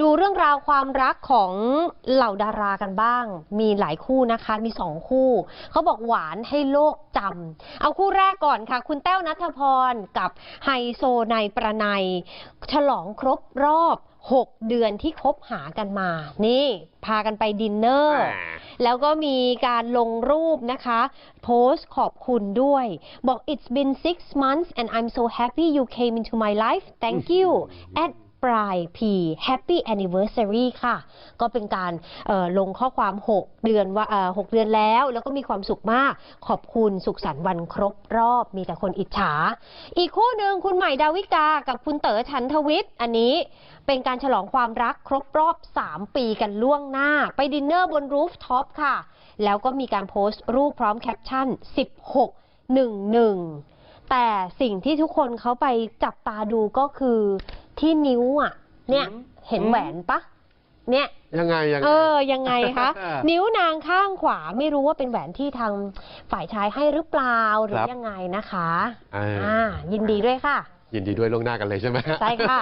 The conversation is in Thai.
ดูเรื่องราวความรักของเหล่าดารากันบ้าง มีหลายคู่นะคะ มีสองคู่ เขาบอกหวานให้โลกจำเอาคู่แรกก่อนค่ะ คุณแต้วนัทพรกับไฮโซนายประไนยฉลองครบรอบ 6 เดือนที่คบหากันมา นี่พากันไปดินเนอร์ แล้วก็มีการลงรูปนะคะ โพสต์ขอบคุณด้วย บอก it's been six months and I'm so happy you came into my life thank you at ปลาย P Happy Anniversary ค่ะ ก็เป็นการลงข้อความ 6 เดือนว่าเอ่อ6เดือนแล้ว แล้วก็มีความสุขมาก ขอบคุณสุขสันต์วันครบรอบมีแต่คนอิจฉา อีกคู่หนึ่งคุณใหม่ดาวิกา กับคุณเต๋อชันทวิทย์ อันนี้เป็นการฉลองความรักครบรอบ 3 ปีกันล่วงหน้า ไปดินเนอร์บนรูฟท็อปค่ะ แล้วก็มีการโพสต์รูปพร้อมแคปชั่น 1611แต่สิ่งที่ทุกคนเขาไปจับตาดูก็คือ ที่นิ้วอะ เนี่ยอืมเห็นแหวนปะเนี่ยยังไงยังไงเออยังไงคะ นิ้วนางข้างขวาไม่รู้ว่าเป็นแหวนที่ทางฝ่ายชายให้หรือเปล่าหรือครับยังไงนะคะอ่าอ่ายินดีด้วยค่ะ ยินดีด้วยล่วงหน้ากันเลยใช่ไหมใช่ค่ะ